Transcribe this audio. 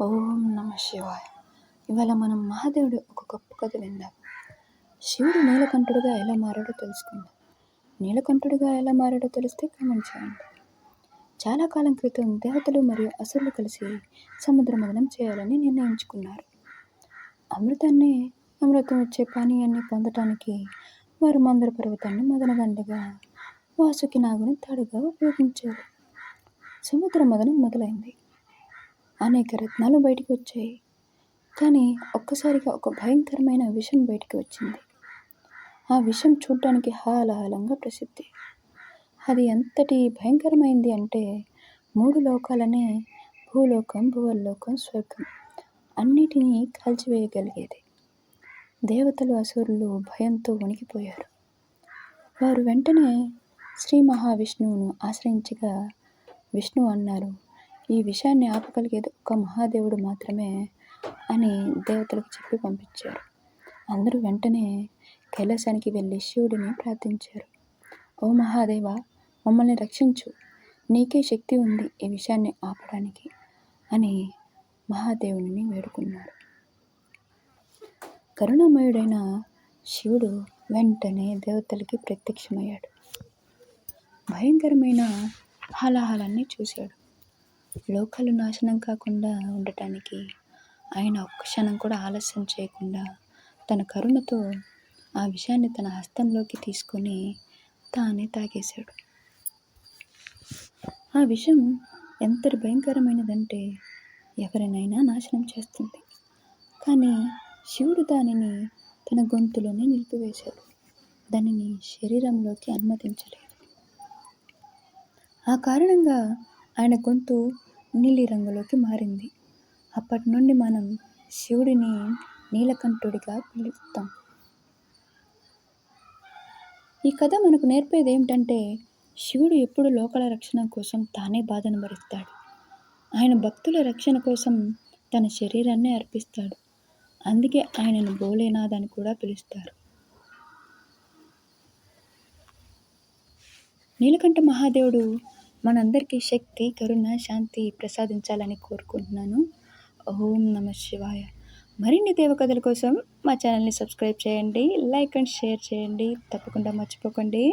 ఓం నమ శివాయ. ఇవాళ మనం మహాదేవుడు ఒక గొప్ప కథ విందాం. శివుడు నీలకంఠుడిగా ఎలా మారాడో తెలుసుకుందాం. నీలకంఠుడిగా ఎలా మారాడో తెలిస్తే కామెంట్ చేయండి. చాలా కాలం క్రితం దేవతలు మరియు అసురులు కలిసి సముద్ర మదనం చేయాలని నిర్ణయించుకున్నారు. అమృతాన్ని అమృతం వచ్చే పానీయాన్ని పొందటానికి వారు మందర పర్వతాన్ని మదనగండగా వాసుకి నాగుని తాడుగా ఉపయోగించారు. సముద్ర మదనం మొదలైంది. అనేక రత్నాలు బయటికి వచ్చాయి కానీ ఒక్కసారిగా ఒక భయంకరమైన విషం బయటికి వచ్చింది ఆ విషం చూడటానికి హాలాహలంగా ప్రసిద్ధి. అది ఎంతటి భయంకరమైంది అంటే మూడు లోకాలనే భూలోకం భువల్లోకం స్వర్గం అన్నిటినీ కాల్చివేయగలిగేది. దేవతలు అసురులు భయంతో వణికిపోయారు. వారు వెంటనే శ్రీ మహావిష్ణువును ఆశ్రయించగా విష్ణు అన్నారు ఈ విషయాన్ని ఆపగలిగేది ఒక మహాదేవుడు మాత్రమే అని దేవతలకు చెప్పి పంపించారు. అందరూ వెంటనే కైలాసానికి వెళ్ళి శివుడిని ప్రార్థించారు. ఓ మహాదేవ మమ్మల్ని రక్షించు. నీకే శక్తి ఉంది ఈ విషయాన్ని ఆపడానికి అని మహాదేవుని వేడుకున్నారు. కరుణామయుడైన శివుడు వెంటనే దేవతలకి ప్రత్యక్షమయ్యాడు. భయంకరమైన హలాహలాన్ని చూశాడు. లోకాలు నాశనం కాకుండా ఉండటానికి ఆయన ఒక్క క్షణం కూడా ఆలస్యం చేయకుండా తన కరుణతో ఆ విషయాన్ని తన హస్తంలోకి తీసుకొని తానే తాగేశాడు. ఆ విషయం ఎంత భయంకరమైనదంటే ఎవరినైనా నాశనం చేస్తుంది. కానీ శివుడు దానిని తన గొంతులోనే నిలిపివేశాడు. దానిని శరీరంలోకి అనుమతించలేదు. ఆ కారణంగా ఆయన గొంతు నీలిరంగులోకి మారింది. అప్పటి నుండి మనం శివుడిని నీలకంఠుడిగా పిలుస్తాం ఈ కథ మనకు నేర్పేది ఏమిటంటే శివుడు ఎప్పుడు లోకల రక్షణ కోసం తానే బాధను భరిస్తాడు. ఆయన భక్తుల రక్షణ కోసం తన శరీరాన్ని అర్పిస్తాడు. అందుకే ఆయనను భోలేనాథ్ అని కూడా పిలుస్తారు. నీలకంఠ మహాదేవుడు మనందరికీ శక్తి కరుణ శాంతి ప్రసాదించాలని కోరుకుంటున్నాను. ఓం నమ శివాయ. మరిన్ని దేవకథల కోసం మా ఛానల్ని సబ్స్క్రైబ్ చేయండి లైక్ అండ్ షేర్ చేయండి. తప్పకుండా మర్చిపోకండి.